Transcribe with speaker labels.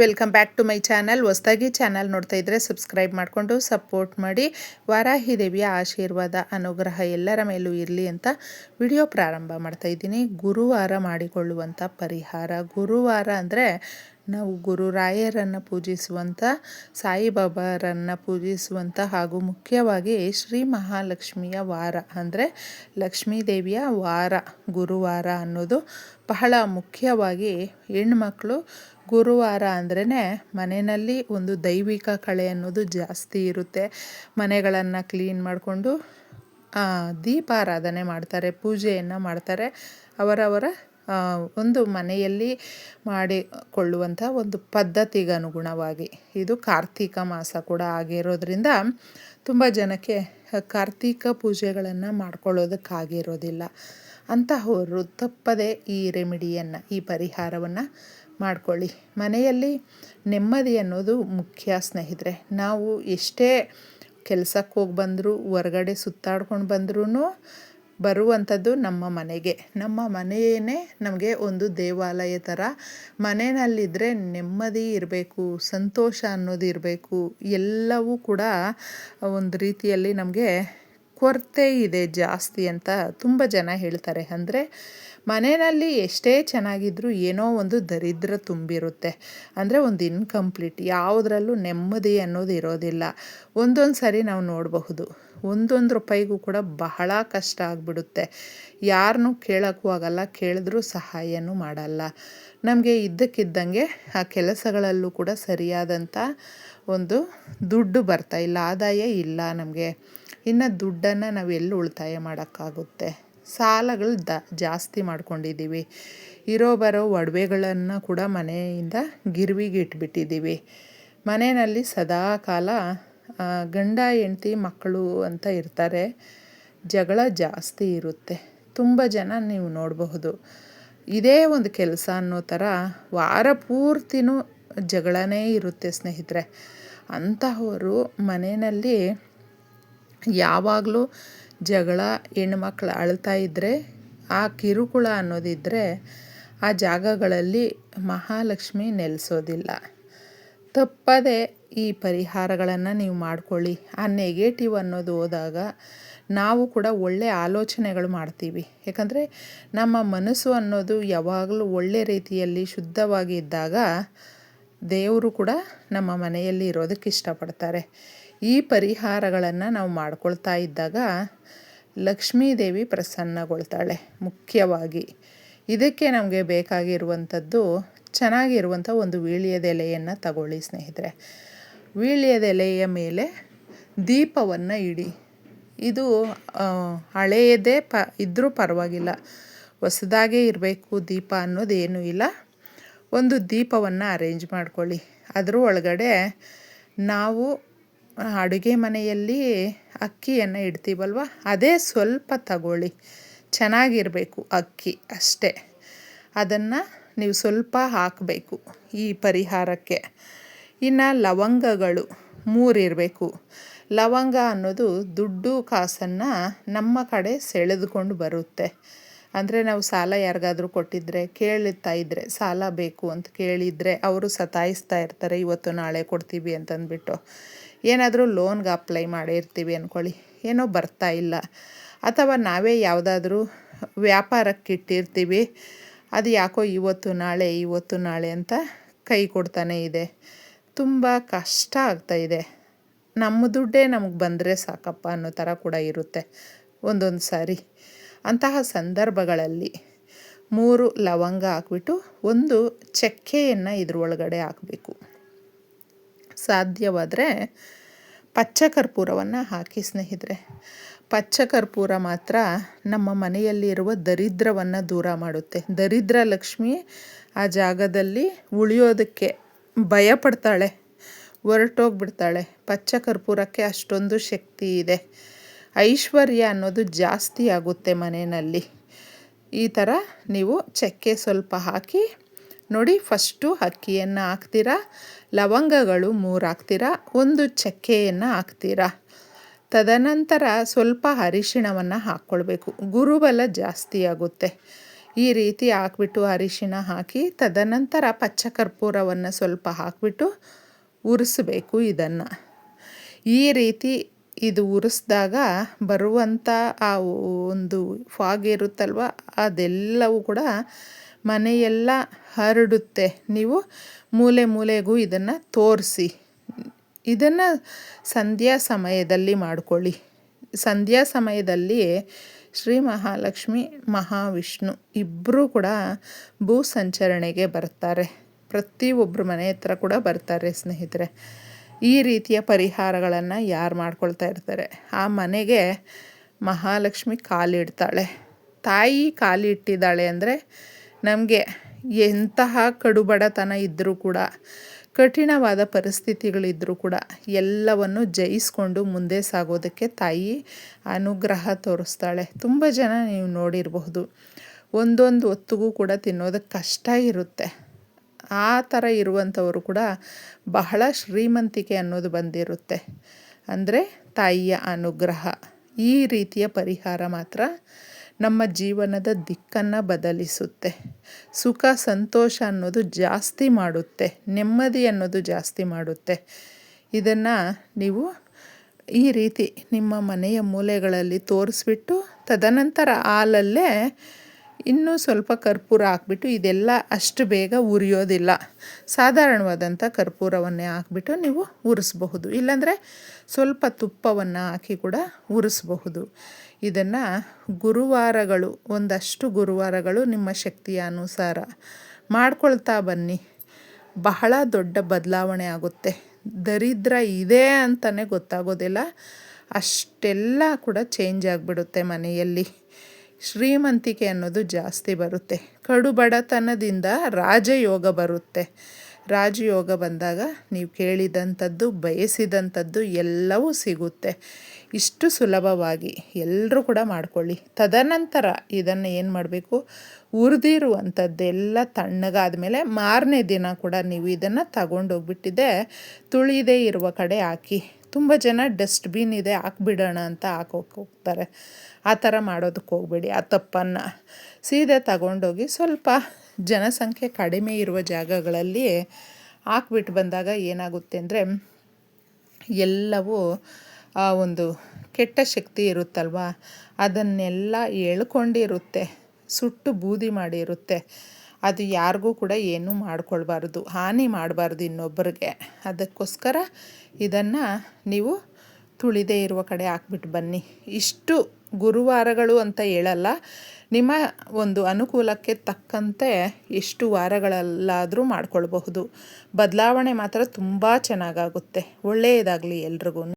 Speaker 1: Welcome back to my channel. ಹೊಸದಾಗಿ channel ನೋಡ್ತಾ ಇದ್ದರೆ ಸಬ್ಸ್ಕ್ರೈಬ್ ಮಾಡಿಕೊಂಡು ಸಪೋರ್ಟ್ ಮಾಡಿ. ವಾರಾಹಿ ದೇವಿಯ ಆಶೀರ್ವಾದ, ಅನುಗ್ರಹ ಎಲ್ಲರ ಮೇಲೂ ಇರಲಿ ಅಂತ ವಿಡಿಯೋ ಪ್ರಾರಂಭ ಮಾಡ್ತಾ ಇದ್ದೀನಿ. ಗುರುವಾರ ಮಾಡಿಕೊಳ್ಳುವಂಥ ಪರಿಹಾರ. ಗುರುವಾರ ಅಂದರೆ ನಾವು ಗುರುರಾಯರನ್ನು ಪೂಜಿಸುವಂಥ ಸಾಯಿಬಾಬಾರನ್ನು ಪೂಜಿಸುವಂಥ ಹಾಗೂ ಮುಖ್ಯವಾಗಿ ಶ್ರೀ ಮಹಾಲಕ್ಷ್ಮಿಯ ವಾರ ಅಂದರೆ ಲಕ್ಷ್ಮೀ ದೇವಿಯ ವಾರ, ಗುರುವಾರ ಅನ್ನೋದು ಬಹಳ ಮುಖ್ಯವಾಗಿ ಹೆಣ್ಮಕ್ಳು ಗುರುವಾರ ಅಂದ್ರೇ ಮನೆಯಲ್ಲಿ ಒಂದು ದೈವಿಕ ಕಳೆ ಅನ್ನೋದು ಜಾಸ್ತಿ ಇರುತ್ತೆ. ಮನೆಗಳನ್ನು ಕ್ಲೀನ್ ಮಾಡಿಕೊಂಡು ದೀಪಾರಾಧನೆ ಮಾಡ್ತಾರೆ, ಪೂಜೆಯನ್ನು ಮಾಡ್ತಾರೆ, ಅವರವರ ಒಂದು ಮನೆಯಲ್ಲಿ ಮಾಡಿಕೊಳ್ಳುವಂಥ ಒಂದು ಪದ್ಧತಿಗೆ ಅನುಗುಣವಾಗಿ ಇದು ಕಾರ್ತಿಕ ಮಾಸ ಕೂಡ ಆಗಿರೋದ್ರಿಂದ ತುಂಬ ಜನಕ್ಕೆ ಕಾರ್ತಿಕ ಪೂಜೆಗಳನ್ನು ಮಾಡ್ಕೊಳ್ಳೋದಕ್ಕಾಗಿರೋದಿಲ್ಲ. ಅಂತಹವರು ತಪ್ಪದೆ ಈ ರೆಮಿಡಿಯನ್ನು, ಈ ಪರಿಹಾರವನ್ನು ಮಾಡ್ಕೊಳ್ಳಿ. ಮನೆಯಲ್ಲಿ ನೆಮ್ಮದಿ ಅನ್ನೋದು ಮುಖ್ಯ ಸ್ನೇಹಿತರೆ. ನಾವು ಎಷ್ಟೇ ಕೆಲಸಕ್ಕೆ ಹೋಗಿ ಬಂದರೂ, ಹೊರಗಡೆ ಸುತ್ತಾಡ್ಕೊಂಡು ಬಂದ್ರೂ ಬರುವಂಥದ್ದು ನಮ್ಮ ಮನೆಗೆ. ನಮ್ಮ ಮನೆಯೇ ನಮಗೆ ಒಂದು ದೇವಾಲಯ ಥರ. ಮನೆಯಲ್ಲಿದ್ದರೆ ನೆಮ್ಮದಿ ಇರಬೇಕು, ಸಂತೋಷ ಅನ್ನೋದು ಇರಬೇಕು. ಎಲ್ಲವೂ ಕೂಡ ಒಂದು ರೀತಿಯಲ್ಲಿ ನಮಗೆ ಕೊರತೆ ಇದೆ ಜಾಸ್ತಿ ಅಂತ ತುಂಬ ಜನ ಹೇಳ್ತಾರೆ. ಅಂದರೆ ಮನೆಯಲ್ಲಿ ಎಷ್ಟೇ ಚೆನ್ನಾಗಿದ್ದರೂ ಏನೋ ಒಂದು ದರಿದ್ರ ತುಂಬಿರುತ್ತೆ. ಅಂದರೆ ಒಂದು ಇನ್ಕಂಪ್ಲೀಟ್ ಯಾವುದರಲ್ಲೂ ನೆಮ್ಮದಿ ಅನ್ನೋದು ಇರೋದಿಲ್ಲ. ಒಂದೊಂದು ಸರಿ ನಾವು ನೋಡಬಹುದು, ಒಂದೊಂದು ರೂಪಾಯಿಗೂ ಕೂಡ ಬಹಳ ಕಷ್ಟ ಆಗಿಬಿಡುತ್ತೆ. ಯಾರನ್ನೂ ಕೇಳೋಕ್ಕೂ ಆಗಲ್ಲ, ಕೇಳಿದ್ರೂ ಸಹಾಯನೂ ಮಾಡಲ್ಲ. ನಮಗೆ ಇದ್ದಕ್ಕಿದ್ದಂಗೆ ಆ ಕೆಲಸಗಳಲ್ಲೂ ಕೂಡ ಸರಿಯಾದಂಥ ಒಂದು ದುಡ್ಡು ಬರ್ತಾ ಇಲ್ಲ, ಆದಾಯ ಇಲ್ಲ ನಮಗೆ. ಇನ್ನು ದುಡ್ಡನ್ನು ನಾವು ಉಳಿತಾಯ ಮಾಡೋಕ್ಕಾಗುತ್ತೆ? ಸಾಲಗಳು ದ, ಜಾಸ್ತಿ ಮಾಡ್ಕೊಂಡಿದ್ದೀವಿ. ಇರೋ ಬರೋ ಒಡವೆಗಳನ್ನು ಕೂಡ ಮನೆಯಿಂದ ಗಿರ್ವಿಗೆ ಇಟ್ಬಿಟ್ಟಿದ್ದೀವಿ. ಮನೆಯಲ್ಲಿ ಸದಾ ಕಾಲ ಗಂಡ, ಹೆಂಡತಿ, ಮಕ್ಕಳು ಅಂತ ಇರ್ತಾರೆ. ಜಗಳ ಜಾಸ್ತಿ ಇರುತ್ತೆ. ತುಂಬ ಜನ ನೀವು ನೋಡಬಹುದು. ಇದೇ ಒಂದು ಕೆಲಸ ಅನ್ನೋ ಥರ ವಾರ ಪೂರ್ತಿನೂ ಜಗಳನೇ ಇರುತ್ತೆ ಸ್ನೇಹಿತರೆ. ಅಂತಹವರು ಮನೆಯಲ್ಲಿ ಯಾವಾಗಲೂ ಜಗಳ ಹೆಣ್ಮಕ್ಳು ಅಳ್ತಾ ಇದ್ದರೆ ಆ ಕಿರುಕುಳ ಅನ್ನೋದಿದ್ದರೆ ಆ ಜಾಗಗಳಲ್ಲಿ ಮಹಾಲಕ್ಷ್ಮಿ ನೆಲೆಸೋದಿಲ್ಲ. ತಪ್ಪದೆ ಈ ಪರಿಹಾರಗಳನ್ನು ನೀವು ಮಾಡ್ಕೊಳ್ಳಿ. ಆ ನೆಗೆಟಿವ್ ಅನ್ನೋದು ಹೋದಾಗ ನಾವು ಕೂಡ ಒಳ್ಳೆಯ ಆಲೋಚನೆಗಳು ಮಾಡ್ತೀವಿ. ಯಾಕಂದರೆ ನಮ್ಮ ಮನಸ್ಸು ಅನ್ನೋದು ಯಾವಾಗಲೂ ಒಳ್ಳೆ ರೀತಿಯಲ್ಲಿ ಶುದ್ಧವಾಗಿ ಇದ್ದಾಗ ದೇವರು ಕೂಡ ನಮ್ಮ ಮನೆಯಲ್ಲಿ ಇರೋದಕ್ಕೆ ಇಷ್ಟಪಡ್ತಾರೆ. ಈ ಪರಿಹಾರಗಳನ್ನು ನಾವು ಮಾಡ್ಕೊಳ್ತಾ ಇದ್ದಾಗ ಲಕ್ಷ್ಮೀದೇವಿ ಪ್ರಸನ್ನಗೊಳ್ತಾಳೆ ಮುಖ್ಯವಾಗಿ. ಇದಕ್ಕೆ ನಮಗೆ ಬೇಕಾಗಿರುವಂಥದ್ದು ಚೆನ್ನಾಗಿರುವಂಥ ಒಂದು ವೀಳ್ಯದೆಲೆಯನ್ನು ತಗೊಳ್ಳಿ ಸ್ನೇಹಿತರೆ. ವೀಳ್ಯದೆಲೆಯ ಮೇಲೆ ದೀಪವನ್ನು ಇಡಿ. ಇದು ಹಳೆಯದೇ ಪ ಇದ್ದರೂ ಪರವಾಗಿಲ್ಲ. ಹೊಸದಾಗೇ ಇರಬೇಕು ದೀಪ ಅನ್ನೋದೇನೂ ಇಲ್ಲ. ಒಂದು ದೀಪವನ್ನು ಅರೇಂಜ್ ಮಾಡ್ಕೊಳ್ಳಿ. ಅದರ ಒಳಗಡೆ ನಾವು ಅಡುಗೆ ಮನೆಯಲ್ಲಿ ಅಕ್ಕಿಯನ್ನು ಇಡ್ತೀವಲ್ವ? ಅದೇ ಸ್ವಲ್ಪ ತಗೊಳ್ಳಿ. ಚೆನ್ನಾಗಿರಬೇಕು ಅಕ್ಕಿ ಅಷ್ಟೇ. ಅದನ್ನು ನೀವು ಸ್ವಲ್ಪ ಹಾಕಬೇಕು ಈ ಪರಿಹಾರಕ್ಕೆ. ಇನ್ನು ಲವಂಗಗಳು ಮೂರಿರಬೇಕು ಲವಂಗ ಅನ್ನೋದು ದುಡ್ಡು ಕಾಸನ್ನು ನಮ್ಮ ಕಡೆ ಸೆಳೆದುಕೊಂಡು ಬರುತ್ತೆ. ಅಂದರೆ ನಾವು ಸಾಲ ಯಾರಿಗಾದರೂ ಕೊಟ್ಟಿದ್ದರೆ ಕೇಳುತ್ತಾ ಇದ್ದರೆ ಸಾಲ ಬೇಕು ಅಂತ ಕೇಳಿದರೆ ಅವರು ಸತಾಯಿಸ್ತಾ ಇರ್ತಾರೆ, ಇವತ್ತು ನಾಳೆ ಕೊಡ್ತೀವಿ ಅಂತಂದ್ಬಿಟ್ಟು. ಏನಾದರೂ ಲೋನ್ಗೆ ಅಪ್ಲೈ ಮಾಡಿರ್ತೀವಿ ಅಂದ್ಕೊಳ್ಳಿ ಏನೋ ಬರ್ತಾ ಇಲ್ಲ. ಅಥವಾ ನಾವೇ ಯಾವುದಾದ್ರೂ ವ್ಯಾಪಾರಕ್ಕೆ ಇಟ್ಟಿರ್ತೀವಿ, ಅದು ಯಾಕೋ ಇವತ್ತು ನಾಳೆ ಇವತ್ತು ನಾಳೆ ಅಂತ ಕೈ ಕೊಡ್ತಾನೆ ಇದೆ. ತುಂಬ ಕಷ್ಟ ಆಗ್ತಾಯಿದೆ ನಮ್ಮ ದುಡ್ಡೇ ನಮಗೆ ಬಂದರೆ ಸಾಕಪ್ಪ ಅನ್ನೋ ಥರ ಕೂಡ ಇರುತ್ತೆ ಒಂದೊಂದು ಸಾರಿ. ಅಂತಹ ಸಂದರ್ಭಗಳಲ್ಲಿ ಮೂರು ಲವಂಗ ಹಾಕ್ಬಿಟ್ಟು ಒಂದು ಚಕ್ಕೆಯನ್ನು ಇದ್ರೊಳಗಡೆ ಹಾಕಬೇಕು. ಸಾಧ್ಯವಾದರೆ ಪಚ್ಚ ಕರ್ಪೂರವನ್ನು ಹಾಕಿ ಸ್ನೇಹಿತರೆ. ಪಚ್ಚ ಕರ್ಪೂರ ಮಾತ್ರ ನಮ್ಮ ಮನೆಯಲ್ಲಿರುವ ದರಿದ್ರವನ್ನು ದೂರ ಮಾಡುತ್ತೆ. ದರಿದ್ರ ಲಕ್ಷ್ಮಿ ಆ ಜಾಗದಲ್ಲಿ ಉಳಿಯೋದಕ್ಕೆ ಭಯಪಡ್ತಾಳೆ. ಹೊರಟೋಗ್ಬಿಡ್ತಾಳೆ. ಪಚ್ಚ ಕರ್ಪೂರಕ್ಕೆ ಅಷ್ಟೊಂದು ಶಕ್ತಿ ಇದೆ. ಐಶ್ವರ್ಯ ಅನ್ನೋದು ಜಾಸ್ತಿ ಆಗುತ್ತೆ ಮನೆಯಲ್ಲಿ. ಈ ಥರ ನೀವು ಚಕ್ಕೆ ಸ್ವಲ್ಪ ಹಾಕಿ, ನೋಡಿ ಫಸ್ಟು ಅಕ್ಕಿಯನ್ನು ಹಾಕ್ತೀರಾ? ಲವಂಗಗಳು ಮೂರು ಹಾಕ್ತೀರಾ? ಒಂದು ಚಕ್ಕೆಯನ್ನು ಹಾಕ್ತೀರಾ? ತದನಂತರ ಸ್ವಲ್ಪ ಅರಿಶಿಣವನ್ನು ಹಾಕ್ಕೊಳ್ಬೇಕು. ಗುರುಬಲ ಜಾಸ್ತಿ ಆಗುತ್ತೆ. ಈ ರೀತಿ ಹಾಕ್ಬಿಟ್ಟು ಅರಿಶಿಣ ಹಾಕಿ, ತದನಂತರ ಪಚ್ಚ ಕರ್ಪೂರವನ್ನು ಸ್ವಲ್ಪ ಹಾಕಿಬಿಟ್ಟು ಉರಿಸ್ಬೇಕು ಇದನ್ನು. ಈ ರೀತಿ ಇದು ಉರಿಸಿದಾಗ ಬರುವಂಥ ಆ ಒಂದು ಫಾಗ್ ಇರುತ್ತಲ್ವ, ಅದೆಲ್ಲವೂ ಕೂಡ ಮನೆಯೆಲ್ಲ ಹರಡುತ್ತೆ. ನೀವು ಮೂಲೆ ಮೂಲೆಗೂ ಇದನ್ನು ತೋರಿಸಿ. ಇದನ್ನು ಸಂಧ್ಯಾ ಸಮಯದಲ್ಲಿ ಮಾಡಿಕೊಳ್ಳಿ. ಸಂಧ್ಯಾ ಸಮಯದಲ್ಲಿ ಶ್ರೀ ಮಹಾಲಕ್ಷ್ಮಿ, ಮಹಾವಿಷ್ಣು ಇಬ್ಬರೂ ಕೂಡ ಭೂ ಸಂಚರಣೆಗೆ ಬರ್ತಾರೆ. ಪ್ರತಿಯೊಬ್ಬರ ಮನೆ ಹತ್ರ ಕೂಡ ಬರ್ತಾರೆ ಸ್ನೇಹಿತರೆ. ಈ ರೀತಿಯ ಪರಿಹಾರಗಳನ್ನು ಯಾರು ಮಾಡ್ಕೊಳ್ತಾ ಇರ್ತಾರೆ? ಆ ಮನೆಗೆ ಮಹಾಲಕ್ಷ್ಮಿ ಕಾಲಿಡ್ತಾಳೆ. ತಾಯಿ ಕಾಲಿಟ್ಟಿದ್ದಾಳೆ ಅಂದರೆ ನಮಗೆ ಎಂತಹ ಕಡುಬಡತನ ಇದ್ದರೂ ಕೂಡ, ಕಠಿಣವಾದ ಪರಿಸ್ಥಿತಿಗಳಿದ್ದರೂ ಕೂಡ ಎಲ್ಲವನ್ನು ಜಯಿಸ್ಕೊಂಡು ಮುಂದೆ ಸಾಗೋದಕ್ಕೆ ತಾಯಿ ಅನುಗ್ರಹ ತೋರಿಸ್ತಾಳೆ. ತುಂಬ ಜನ ನೀವು ನೋಡಿರಬಹುದು. ಒಂದೊಂದು ಹೊತ್ತಿಗೂ ಕೂಡ ತಿನ್ನೋದಕ್ಕೆ ಕಷ್ಟ ಇರುತ್ತೆ. ಆ ಥರ ಇರುವಂಥವರು ಕೂಡ ಬಹಳ ಶ್ರೀಮಂತಿಕೆ ಅನ್ನೋದು ಬಂದಿರುತ್ತೆ. ಅಂದರೆ ತಾಯಿಯ ಅನುಗ್ರಹ. ಈ ರೀತಿಯ ಪರಿಹಾರ ಮಾತ್ರ ನಮ್ಮ ಜೀವನದ ದಿಕ್ಕನ್ನು ಬದಲಿಸುತ್ತೆ. ಸುಖ, ಸಂತೋಷ ಅನ್ನೋದು ಜಾಸ್ತಿ ಮಾಡುತ್ತೆ. ನೆಮ್ಮದಿ ಅನ್ನೋದು ಜಾಸ್ತಿ ಮಾಡುತ್ತೆ. ಇದನ್ನು ನೀವು ಈ ರೀತಿ ನಿಮ್ಮ ಮನೆಯ ಮೂಲೆಗಳಲ್ಲಿ ತೋರಿಸ್ಬಿಟ್ಟು ತದನಂತರ ಹಾಲಲ್ಲೇ ಇನ್ನೂ ಸ್ವಲ್ಪ ಕರ್ಪೂರ ಹಾಕ್ಬಿಟ್ಟು ಇದೆಲ್ಲ ಅಷ್ಟು ಬೇಗ ಉರಿಯೋದಿಲ್ಲ. ಸಾಧಾರಣವಾದಂಥ ಕರ್ಪೂರವನ್ನೇ ಹಾಕ್ಬಿಟ್ಟು ನೀವು ಉರಿಸ್ಬಹುದು. ಇಲ್ಲಾಂದರೆ ಸ್ವಲ್ಪ ತುಪ್ಪವನ್ನು ಹಾಕಿ ಕೂಡ ಉರಿಸ್ಬಹುದು. ಇದನ್ನು ಗುರುವಾರಗಳು, ಒಂದಷ್ಟು ಗುರುವಾರಗಳು ನಿಮ್ಮ ಶಕ್ತಿಯ ಅನುಸಾರ ಮಾಡ್ಕೊಳ್ತಾ ಬನ್ನಿ. ಬಹಳ ದೊಡ್ಡ ಬದಲಾವಣೆ ಆಗುತ್ತೆ. ದರಿದ್ರ ಇದೆ ಅಂತಲೇ ಗೊತ್ತಾಗೋದಿಲ್ಲ. ಅಷ್ಟೆಲ್ಲ ಕೂಡ ಚೇಂಜ್ ಆಗಿಬಿಡುತ್ತೆ ಮನೆಯಲ್ಲಿ. ಶ್ರೀಮಂತಿಕೆ ಅನ್ನೋದು ಜಾಸ್ತಿ ಬರುತ್ತೆ. ಕಡು ಬಡತನದಿಂದ ರಾಜಯೋಗ ಬರುತ್ತೆ. ರಾಜಯೋಗ ಬಂದಾಗ ನೀವು ಕೇಳಿದಂಥದ್ದು, ಬಯಸಿದಂಥದ್ದು ಎಲ್ಲವೂ ಸಿಗುತ್ತೆ. ಇಷ್ಟು ಸುಲಭವಾಗಿ ಎಲ್ಲರೂ ಕೂಡ ಮಾಡ್ಕೊಳ್ಳಿ. ತದನಂತರ ಇದನ್ನು ಏನು ಮಾಡಬೇಕು? ಹುರಿದಿರುವಂಥದ್ದೆಲ್ಲ ತಣ್ಣಗಾದ ಮೇಲೆ ಮಾರನೇ ದಿನ ಕೂಡ ನೀವು ಇದನ್ನು ತಗೊಂಡೋಗ್ಬಿಟ್ಟಿದೆ. ತುಳಿದೇ ಇರುವ ಕಡೆ ಹಾಕಿ. ತುಂಬ ಜನ ಡಸ್ಟ್ಬಿನ್ ಇದೆ, ಹಾಕ್ಬಿಡೋಣ ಅಂತ ಹಾಕೋಕೆ ಹೋಗ್ತಾರೆ. ಆ ಥರ ಮಾಡೋದಕ್ಕೆ ಹೋಗಬೇಡಿ, ಆ ತಪ್ಪನ್ನು. ಸೀದೆ ತಗೊಂಡೋಗಿ ಸ್ವಲ್ಪ ಜನಸಂಖ್ಯೆ ಕಡಿಮೆ ಇರುವ ಜಾಗಗಳಲ್ಲಿ ಹಾಕ್ಬಿಟ್ಟು ಬಂದಾಗ ಏನಾಗುತ್ತೆ ಅಂದರೆ ಎಲ್ಲವೂ, ಆ ಒಂದು ಕೆಟ್ಟ ಶಕ್ತಿ ಇರುತ್ತಲ್ವ? ಅದನ್ನೆಲ್ಲ ಎಳ್ಕೊಂಡಿರುತ್ತೆ ಸುಟ್ಟು ಬೂದಿ ಮಾಡಿರುತ್ತೆ. ಅದು ಯಾರಿಗೂ ಕೂಡ ಏನೂ ಮಾಡ್ಕೊಳ್ಬಾರ್ದು, ಹಾನಿ ಮಾಡಬಾರ್ದು ಇನ್ನೊಬ್ಬರಿಗೆ. ಅದಕ್ಕೋಸ್ಕರ ಇದನ್ನು ನೀವು ತುಳಿದೇ ಇರುವ ಕಡೆ ಹಾಕ್ಬಿಟ್ಟು ಬನ್ನಿ. ಇಷ್ಟು ಗುರುವಾರಗಳು ಅಂತ ಹೇಳಲ್ಲ, ನಿಮ್ಮ ಒಂದು ಅನುಕೂಲಕ್ಕೆ ತಕ್ಕಂತೆ ಎಷ್ಟು ವಾರಗಳಲ್ಲಾದರೂ ಮಾಡ್ಕೊಳ್ಬಹುದು. ಬದಲಾವಣೆ ಮಾತ್ರ ತುಂಬ ಚೆನ್ನಾಗಾಗುತ್ತೆ. ಒಳ್ಳೆಯದಾಗಲಿ ಎಲ್ರಿಗೂ.